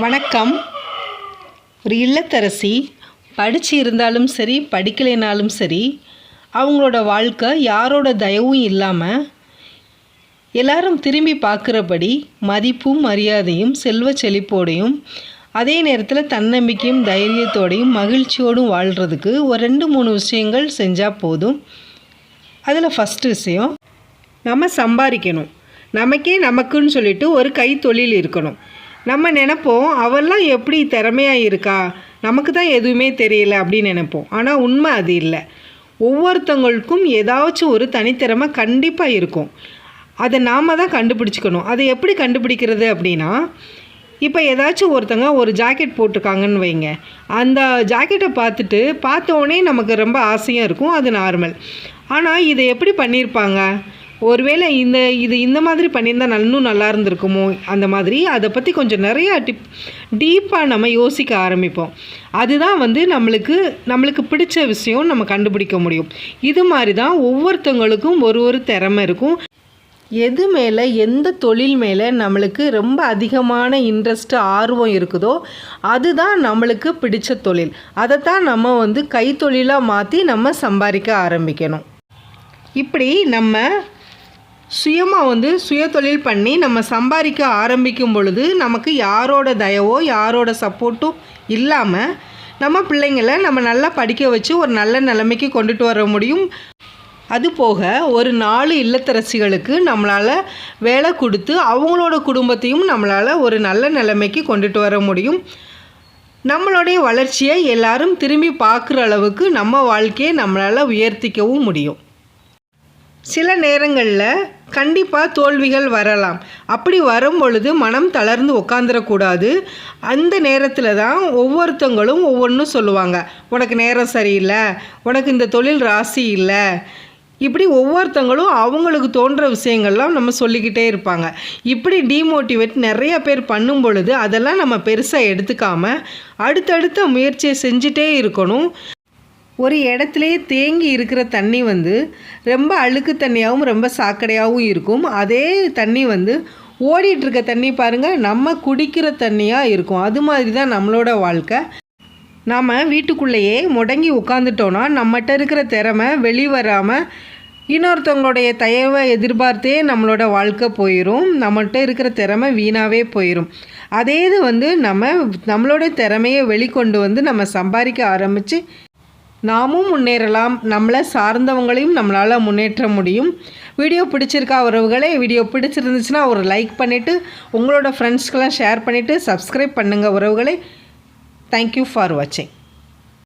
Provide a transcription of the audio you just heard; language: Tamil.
வணக்கம். ஒரு இல்லத்தரசி படித்து இருந்தாலும் சரி படிக்கலைனாலும் சரி அவங்களோட வாழ்க்கை யாரோட தயவும் இல்லாமல் எல்லாரும் திரும்பி பார்க்குறபடி மதிப்பும் மரியாதையும் செல்வ செழிப்போடையும் அதே நேரத்தில் தன்னம்பிக்கையும் தைரியத்தோடையும் மகிழ்ச்சியோடும் வாழ்கிறதுக்கு ஒரு ரெண்டு மூணு விஷயங்கள் செஞ்சால் போதும். அதில் ஃபஸ்ட்டு விஷயம் நம்ம சம்பாதிக்கணும். நமக்கே நமக்குன்னு சொல்லிட்டு ஒரு கைத்தொழில் இருக்கணும். நம்ம நினப்போம் அவெல்லாம் எப்படி திறமையாக இருக்கா நமக்கு தான் எதுவுமே தெரியல அப்படின்னு நினைப்போம். ஆனால் உண்மை அது இல்லை. ஒவ்வொருத்தவங்களுக்கும் ஏதாச்சும் ஒரு தனித்திறமை கண்டிப்பாக இருக்கும். அதை நாம் தான் கண்டுபிடிச்சிக்கணும். அதை எப்படி கண்டுபிடிக்கிறது அப்படின்னா இப்போ ஏதாச்சும் ஒருத்தங்க ஒரு ஜாக்கெட் போட்டிருக்காங்கன்னு வைங்க. அந்த ஜாக்கெட்டை பார்த்துட்டு பார்த்த உடனே நமக்கு ரொம்ப ஆசையாக இருக்கும். அது நார்மல். ஆனால் இதை எப்படி பண்ணியிருப்பாங்க? ஒருவேளை இந்த இது இந்த மாதிரி பண்ணியிருந்தால் இன்னும் நல்லா இருந்திருக்குமோ? அந்த மாதிரி. அதை பற்றி கொஞ்சம் நிறையா டிப் டீப்பாக நம்ம யோசிக்க ஆரம்பிப்போம். அதுதான் வந்து நம்மளுக்கு நம்மளுக்கு பிடிச்ச விஷயம் நம்ம கண்டுபிடிக்க முடியும். இது மாதிரி தான் ஒவ்வொருத்தவங்களுக்கும் ஒரு ஒரு திறமை இருக்கும். எது மேலே எந்த தொழில் மேலே நம்மளுக்கு ரொம்ப அதிகமான இன்ட்ரெஸ்ட் ஆர்வம் இருக்குதோ அதுதான் நம்மளுக்கு பிடிச்ச தொழில். அதைத்தான் நம்ம வந்து கைத்தொழிலாக மாற்றி நம்ம சம்பாதிக்க ஆரம்பிக்கணும். இப்படி நம்ம சுயமாக வந்து சுயதொழில் பண்ணி நம்ம சம்பாதிக்க ஆரம்பிக்கும் பொழுது நமக்கு யாரோட தயவோ யாரோட சப்போர்ட்டும் இல்லாமல் நம்ம பிள்ளைங்களை நம்ம நல்லா படிக்க வச்சு ஒரு நல்ல நிலைமைக்கு கொண்டுட்டு வர முடியும். அது போக ஒரு நாலு இல்லத்தரசிகளுக்கு நம்மளால் வேலை கொடுத்து அவங்களோட குடும்பத்தையும் நம்மளால் ஒரு நல்ல நிலைமைக்கு கொண்டுட்டு வர முடியும். நம்மளுடைய வளர்ச்சியை எல்லாரும் திரும்பி பார்க்குற அளவுக்கு நம்ம வாழ்க்கையை நம்மளால் உயர்த்திக்கவும் முடியும். சில நேரங்களில் கண்டிப்பாக தோல்விகள் வரலாம். அப்படி வரும் பொழுது மனம் தளர்ந்து உட்காந்துடக்கூடாது அந்த நேரத்தில் தான் ஒவ்வொருத்தங்களும் ஒவ்வொன்றும் சொல்லுவாங்க. உனக்கு நேரம் சரியில்லை. உனக்கு இந்த தொழில் ராசி இல்லை. இப்படி ஒவ்வொருத்தங்களும் அவங்களுக்கு தோன்ற விஷயங்கள்லாம் நம்ம சொல்லிக்கிட்டே இருப்பாங்க. இப்படி டீமோட்டிவேட் நிறைய பேர் பண்ணும் பொழுது அதெல்லாம் நம்ம பெருசாக எடுத்துக்காமல் அடுத்தடுத்த முயற்சியை செஞ்சிட்டே இருக்கணும். ஒரு இடத்துலையே தேங்கி இருக்கிற தண்ணி வந்து ரொம்ப அழுக்கு தண்ணியாகவும் ரொம்ப சாக்கடையாகவும் இருக்கும். அதே தண்ணி வந்து ஓடிட்டுருக்க தண்ணி பாருங்கள் நம்ம குடிக்கிற தண்ணியாக இருக்கும். அது மாதிரி தான் நம்மளோட வாழ்க்கை. நாம் வீட்டுக்குள்ளேயே முடங்கி உட்காந்துட்டோன்னா நம்மகிட்ட இருக்கிற திறமை வெளிவராமல் இன்னொருத்தவங்களுடைய தயவை எதிர்பார்த்தே நம்மளோட வாழ்க்கை போயிடும் நம்மகிட்ட இருக்கிற திறமை வீணாகவே போயிடும் அதே இது வந்து நம்ம நம்மளோட திறமையை வெளிக்கொண்டு வந்து நம்ம சம்பாதிக்க ஆரம்பித்து நாமும் முன்னேறலாம். நம்மளை சார்ந்தவங்களையும் நம்மளால் முன்னேற்ற முடியும். வீடியோ பிடிச்சிருக்கா உறவுகளே வீடியோ பிடிச்சிருந்துச்சுன்னா ஒரு லைக் பண்ணிவிட்டு உங்களோட ஃப்ரெண்ட்ஸ்க்கெல்லாம் ஷேர் பண்ணிவிட்டு சப்ஸ்கிரைப் பண்ணுங்கள் உறவுகளே. தேங்க்யூ ஃபார் வாட்சிங்